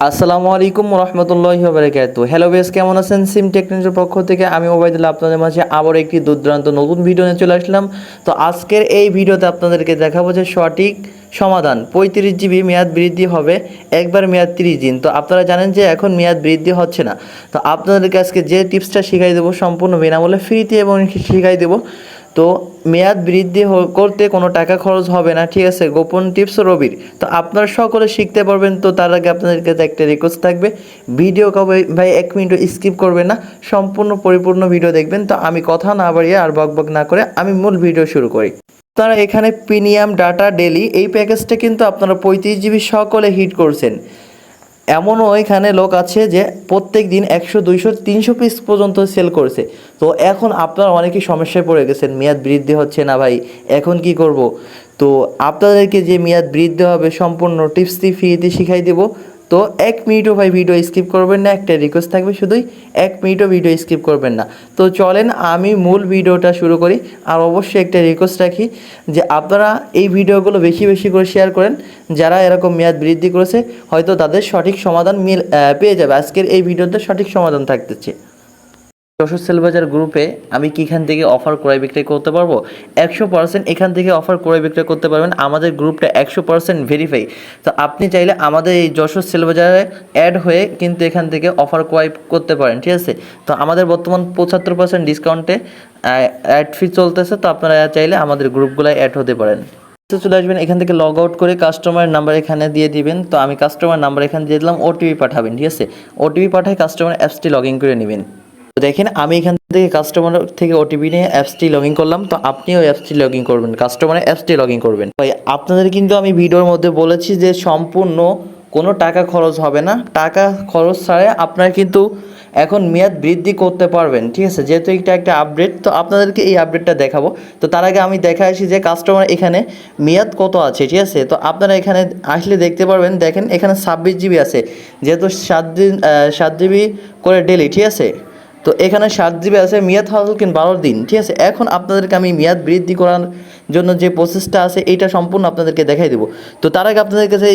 আসসালামু আলাইকুম রহমতুল্লাহ বারকাত hello base কেমন আছেন? সিম টেকনিকের পক্ষ থেকে আমি ওবায়দুল্লাহ আপনাদের মাঝে আবার একটি দুর্দান্ত নতুন ভিডিও নিয়ে চলে আসলাম। তো আজকের এই ভিডিওতে আপনাদেরকে দেখাবো যে সঠিক সমাধান পঁয়ত্রিশ জিবি মেয়াদ বৃদ্ধি হবে, একবার মেয়াদ তিরিশ দিন। তো আপনারা জানেন যে এখন মেয়াদ বৃদ্ধি হচ্ছে না। তো আপনাদেরকে আজকে যে টিপসটা শিখাই দেবো, সম্পূর্ণ বিনামূল্যে ফ্রিতে এবং শিখাই দেবো। তো মেয়াদ বৃদ্ধি করতে কোনো টাকা খরচ হবে না, ঠিক আছে? গোপন টিপস রবির। তো আপনারা সকলে শিখতে পারবেন, তো তার আগে আপনাদের কাছে একটা রিকোয়েস্ট থাকবে ভিডিও কবে ভাই এক মিনিট স্কিপ করবেন না, সম্পূর্ণ পরিপূর্ণ ভিডিও দেখবেন। তো আমি কথা না বাড়িয়ে আর বক বক না করে আমি মূল ভিডিও শুরু করি। আপনারা এখানে প্রিমিয়াম ডাটা ডেলি এই প্যাকেজটা কিন্তু আপনারা পঁয়ত্রিশ জিবি সকলে হিট করছেন। এমনও এখানে লোক আছে যে প্রত্যেক দিন একশো, দুইশো, তিনশো পিস পর্যন্ত সেল করেছে। তো এখন আপনার অনেকেই সমস্যায় পড়ে গেছেন, মেয়াদ বৃদ্ধি হচ্ছে না ভাই, এখন কি করব? তো আপনাদেরকে যে মেয়াদ বৃদ্ধি হবে, সম্পূর্ণ টিপসটি ফ্রিতে শিখাই দেবো। তো এক মিনিটও ভাই ভিডিও স্কিপ করবেন না, একটা রিকোয়েস্ট থাকবে শুধুই এক মিনিটও ভিডিও স্কিপ করবেন না। তো চলেন আমি মূল ভিডিওটা শুরু করি আর অবশ্যই একটা রিকোয়েস্ট রাখি যে আপনারা এই ভিডিওগুলো বেশি বেশি করে শেয়ার করেন, যারা এরকম মেয়াদ বৃদ্ধি করেছে, হয়তো তাদের সঠিক সমাধান মিল পেয়ে যাবে। আজকের এই ভিডিওতে সঠিক সমাধান থাকতেছে। যশোর সেলবাজার গ্রুপে আমি কি এখান থেকে অফার ক্রয় বিক্রয় করতে পারব? একশো পার্সেন্ট এখান থেকে অফার ক্রয় বিক্রয় করতে পারবেন। আমাদের গ্রুপটা একশো পার্সেন্ট ভেরিফাই তো আপনি চাইলে আমাদের এই যশোর সেলবাজারে অ্যাড হয়ে কিন্তু এখান থেকে অফার ক্রয় করতে পারেন, ঠিক আছে? তো আমাদের বর্তমান পঁচাত্তর পার্সেন্ট ডিসকাউন্টে অ্যাড ফি চলতেছে, তো আপনারা চাইলে আমাদের গ্রুপগুলোয় অ্যাড হতে পারেন। তো চলে আসবেন, এখান থেকে লগ আউট করে কাস্টমার নাম্বার এখানে দিয়ে দিবেন। তো আমি কাস্টমার নাম্বার এখানে দিয়ে দিলাম ওটিপি পাঠাবেন, ঠিক আছে? ওটিপি পাঠায় কাস্টমার অ্যাপসটি লগ ইন করে নেবেন। তো দেখেন, আমি এখান থেকে কাস্টমার থেকে ওটিপি নিয়ে অ্যাপসটি লগ ইন করলাম, তো আপনিও অ্যাপসটি লগ করবেন কাস্টমারের অ্যাপসটি লগ ইন করবেন। ভাই, আপনাদের কিন্তু আমি ভিডিওর মধ্যে বলেছি যে সম্পূর্ণ কোনো টাকা খরচ হবে না। টাকা খরচ ছাড়া আপনারা কিন্তু এখন মেয়াদ বৃদ্ধি করতে পারবেন, ঠিক আছে? যেহেতু এটা একটা আপডেট তো আপনাদেরকে এই আপডেটটা দেখাবো। তো তার আগে আমি দেখা আসি যে কাস্টমার এখানে মেয়াদ কত আছে, ঠিক আছে? তো আপনারা এখানে আসলে দেখতে পারবেন, দেখেন এখানে ছাব্বিশ জিবি আছে, যেহেতু সাত দিন সাত জিবি করে ডেলি ঠিক আছে? তো এখানে সাত জিবি আছে, মেয়াদ কিন্তু বারো দিন, ঠিক আছে? এখন আপনাদেরকে আমি মেয়াদ বৃদ্ধি করার জন্য যে প্রসেসটা আছে, এইটা সম্পূর্ণ আপনাদেরকে দেখাই দেবো। তো তার আগে আপনাদের কাছে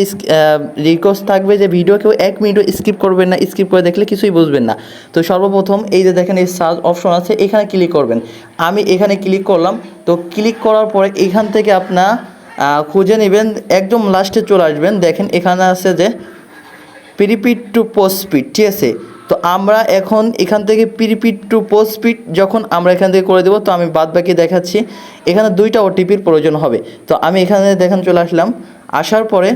রিকোয়েস্ট থাকবে যে ভিডিও কেউ এক মিনিটও স্কিপ করবেন না স্কিপ করে দেখলে কিছুই বুঝবেন না। তো সর্বপ্রথম এই যে দেখেন, এই সার্চ অপশন আছে, এখানে ক্লিক করবেন। আমি এখানে ক্লিক করলাম, তো ক্লিক করার পরে এখান থেকে আপনার খুঁজে নেবেন, একদম লাস্টে চলে আসবেন। দেখেন এখানে আছে যে প্রিপিড টু পোস্টপিড ঠিক আছে? তো আমরা এখন এখান থেকে প্রিপিড টু পোস্টপিড যখন আমরা এখান থেকে করে দেবো, তো আমি বাদ বাকি দেখাচ্ছি। এখানে দুইটা ওটিপির প্রয়োজন হবে। তো আমি এখানে দেখেন চলে আসলাম। আসার পরে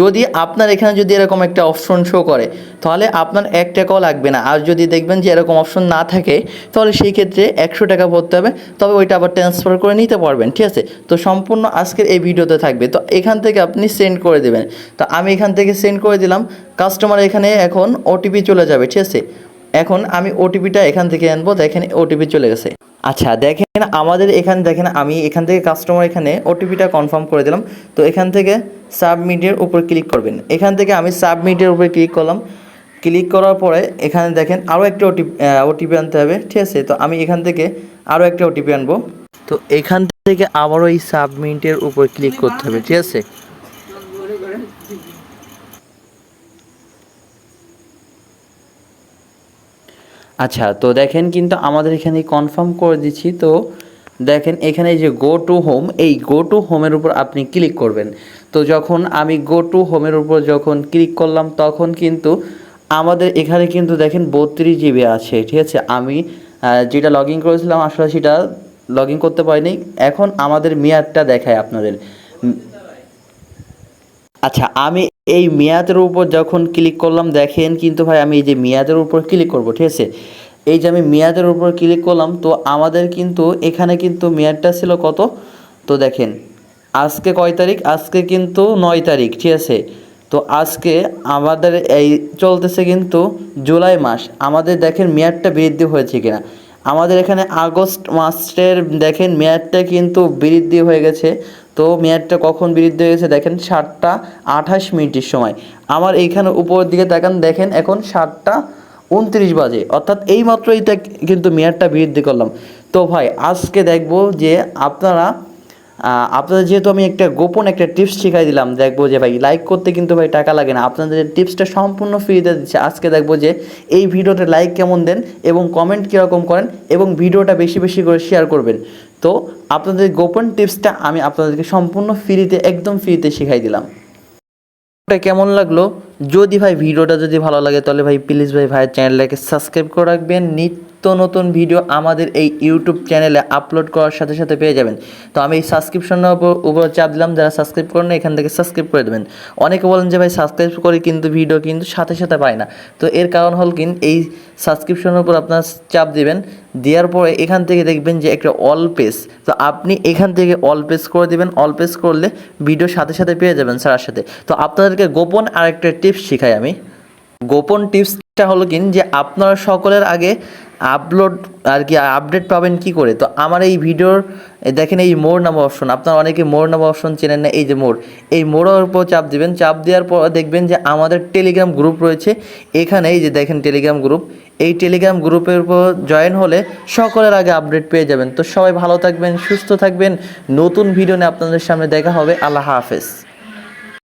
যদি আপনার এখানে যদি এরকম একটা অপশন শো করে, তাহলে আপনার এক টাকাও লাগবে না। আর যদি দেখবেন যে এরকম অপশন না থাকে, তাহলে সেই ক্ষেত্রে একশো টাকা ভরতে হবে, তবে ওইটা আবার ট্রান্সফার করে নিতে পারবেন, ঠিক আছে? তো সম্পূর্ণ আজকের এই ভিডিওতে থাকবে। তো এখান থেকে আপনি সেন্ড করে দেবেন। তো আমি এখান থেকে সেন্ড করে দিলাম কাস্টমার এখানে এখন ওটিপি চলে যাবে, ঠিক আছে? এখন আমি ওটিপিটা এখান থেকে আনব, দেখেন ওটিপি চলে গেছে। আচ্ছা দেখেন আমাদের এখানে, দেখেন আমি এখান থেকে কাস্টমার এখানে ওটিপিটা কনফার্ম করে দিলাম। তো এখান থেকে সাবমিটের উপর ক্লিক করবেন। এখান থেকে আমি সাবমিটের উপরে ক্লিক করলাম। ক্লিক করার পরে এখানে দেখেন আরও একটা ওটিপি ওটিপি আনতে হবে, ঠিক আছে? তো আমি এখান থেকে আরও একটা ওটিপি আনব। তো এখান থেকে আবারও এই সাবমিটের উপর ক্লিক করতে হবে, ঠিক আছে? আচ্ছা তো দেখেন কিন্তু আমাদের এখানে কনফার্ম করে দিচ্ছি, তো দেখেন এখানে যে গো টু হোম এই গো টু হোমের উপর আপনি ক্লিক করবেন। তো যখন আমি গো টু হোমের উপর যখন ক্লিক করলাম, তখন কিন্তু আমাদের এখানে কিন্তু দেখেন বত্রিশ জিবি আছে, ঠিক আছে? আমি যেটা লগ ইন করেছিলাম, আসলে সেটা লগ ইন করতে পারিনি। এখন আমাদের মেয়াদটা দেখায় আপনাদের। আচ্ছা আমি এই মেয়াদের উপর যখন ক্লিক করলাম, দেখেন কিন্তু ভাই, আমি এই যে মেয়াদের উপর ক্লিক করব, ঠিক আছে? এই যে আমি মেয়াদের উপর ক্লিক করলাম, তো আমাদের কিন্তু এখানে কিন্তু মেয়াদটা ছিল কত? তো দেখেন, আজকে কয় তারিখ? আজকে কিন্তু নয় তারিখ, ঠিক আছে? তো আজকে আমাদের এই চলতেছে কিন্তু জুলাই মাস। আমাদের দেখেন মেয়াদটা বৃদ্ধি হয়েছে কিনা। আমাদের এখানে আগস্ট মাসের দেখেন মেয়াদটা কিন্তু বৃদ্ধি হয়ে গেছে। তো মেয়াদটা কখন বৃদ্ধি হয়ে গেছে দেখেন সাতটা আঠাশ মিনিটের সময়। আমার এইখানে উপরের দিকে তাকান, দেখেন এখন সাতটা উনত্রিশ বাজে। অর্থাৎ এই মাত্র এইটা কিন্তু মেয়াদটা বৃদ্ধি করলাম। তো ভাই, আজকে দেখব যে আপনারা আপনাদের যেহেতু আমি একটা গোপন একটা টিপস শিখাই দিলাম, দেখব যে ভাই লাইক করতে কিন্তু ভাই টাকা লাগে না। আপনাদের টিপসটা সম্পূর্ণ ফ্রিতে দিচ্ছে, আজকে দেখব যে এই ভিডিওতে লাইক কেমন দেন এবং কমেন্ট কীরকম করেন এবং ভিডিওটা বেশি বেশি করে শেয়ার করবেন। তো আপনাদের গোপন টিপসটা আমি আপনাদেরকে সম্পূর্ণ ফ্রিতে একদম ফ্রিতে শিখাই দিলাম। কেমন লাগল? যদি ভাই ভিডিওটা যদি ভালো লাগে, তাহলে ভাই প্লিজ ভাই ভাইয়ের চ্যানেলটাকে সাবস্ক্রাইব করে রাখবেন। নিত্য নতুন ভিডিও আমাদের এই ইউটিউব চ্যানেলে আপলোড করার সাথে সাথে পেয়ে যাবেন। তো আমি এই সাবস্ক্রিপশনের উপর উপর চাপ দিলাম, যারা সাবস্ক্রাইব করেন এখান থেকে সাবস্ক্রাইব করে দেবেন। অনেকে বলেন যে ভাই সাবস্ক্রাইব করি কিন্তু ভিডিও কিন্তু সাথে সাথে পায় না। তো এর কারণ হল কিন এই সাবস্ক্রিপশনের উপর আপনার চাপ দিবেন। দেওয়ার পরে এখান থেকে দেখবেন যে একটা অল পেজ তো আপনি এখান থেকে অল পেজ করে দিবেন। অল পেজ করলে ভিডিও সাথে সাথে পেয়ে যাবেন স্যার সাথে। তো আপনাদেরকে গোপন আরেকটা টিপস শিখাই আমি। গোপন টিপসটা হলো কিন যে আপনারা সকলের আগে আপলোড আর কি আপডেট পাবেন কি করে? তো আমার এই ভিডিওর দেখেন এই মোর নামে অপশন আপনারা অনেকে মোর নামে অপশন চেনেন না, এই যে মোর এই মোড়ের উপর চাপ দিবেন, চাপ দেওয়ার পর দেখবেন যে আমাদের টেলিগ্রাম গ্রুপ রয়েছে। এখানে এই যে দেখেন টেলিগ্রাম গ্রুপ এই টেলিগ্রাম গ্রুপের উপর জয়েন হলে সকলের আগে আপডেট পেয়ে যাবেন। তো সবাই ভালো থাকবেন, সুস্থ থাকবেন। নতুন ভিডিও নিয়ে আপনাদের সামনে দেখা হবে। আল্লাহ হাফেজ।